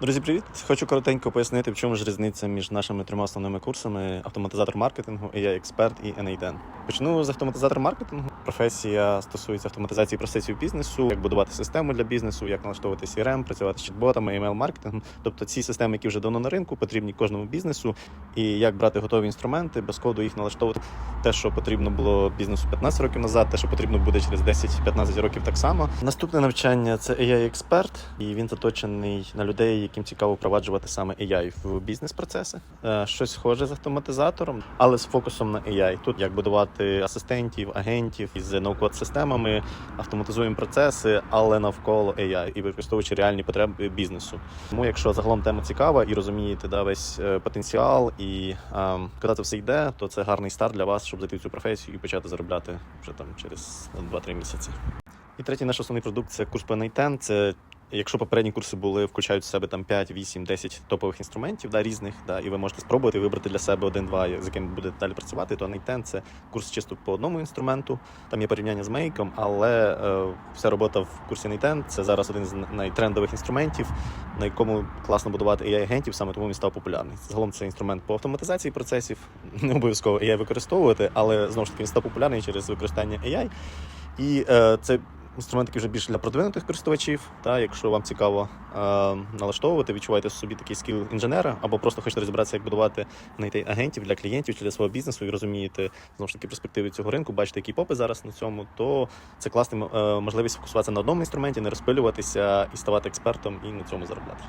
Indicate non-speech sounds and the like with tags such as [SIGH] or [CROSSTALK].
Друзі, привіт! Хочу коротенько пояснити, в чому ж різниця між нашими трьома основними курсами: автоматизатор маркетингу, я експерт і NA10. Почну з автоматизатор маркетингу. Професія стосується автоматизації процесів бізнесу, як будувати систему для бізнесу, як налаштовувати CRM, працювати з чат-ботами, email маркетингом. Тобто ці системи, які вже давно на ринку, потрібні кожному бізнесу, і як брати готові інструменти, без коду їх налаштовувати. Те, що потрібно було бізнесу 15 років назад, те, що потрібно буде через 10-15 років, так само. Наступне навчання це AI експерт, і він заточений на людей, яким цікаво впроваджувати саме AI в бізнес-процеси. Е, Щось схоже з автоматизатором, але з фокусом на AI. Тут як будувати асистентів, агентів із ноу-код системами, автоматизуємо процеси, але навколо AI і використовуючи реальні потреби бізнесу. Тому, якщо загалом тема цікава і розумієте да, весь е, потенціал і ем, куди це все йде, то це гарний старт для вас, щоб зайти в цю професію і почати заробляти вже там через 2-3 місяці. І третій наш основний продукт це курс NA10. Це Якщо попередні курси були, включають в себе там 5, 8, 10 топових інструментів да, різних, да, і ви можете спробувати вибрати для себе один-два, з яким будете далі працювати, то NA10 – це курс чисто по одному інструменту. Там є порівняння з мейком, але е, вся робота в курсі NA10 – це зараз один з найтрендових інструментів, на якому класно будувати AI-агентів, саме тому він став популярний. Загалом це інструмент по автоматизації процесів. [LAUGHS] Не обов'язково AI використовувати, але знову ж таки він став популярний через використання AI. І е, це інструмент, який вже більше для продвинутих користувачів. Та якщо вам цікаво е, налаштовувати, відчуваєте собі такий скіл інженера, або просто хочете розібратися, як будувати знайти агентів для клієнтів чи для свого бізнесу, і розумієте знову ж таки перспективи цього ринку, бачите, які попи зараз на цьому, то це класна е, можливість фокусуватися на одному інструменті, не розпилюватися і ставати експертом і на цьому заробляти.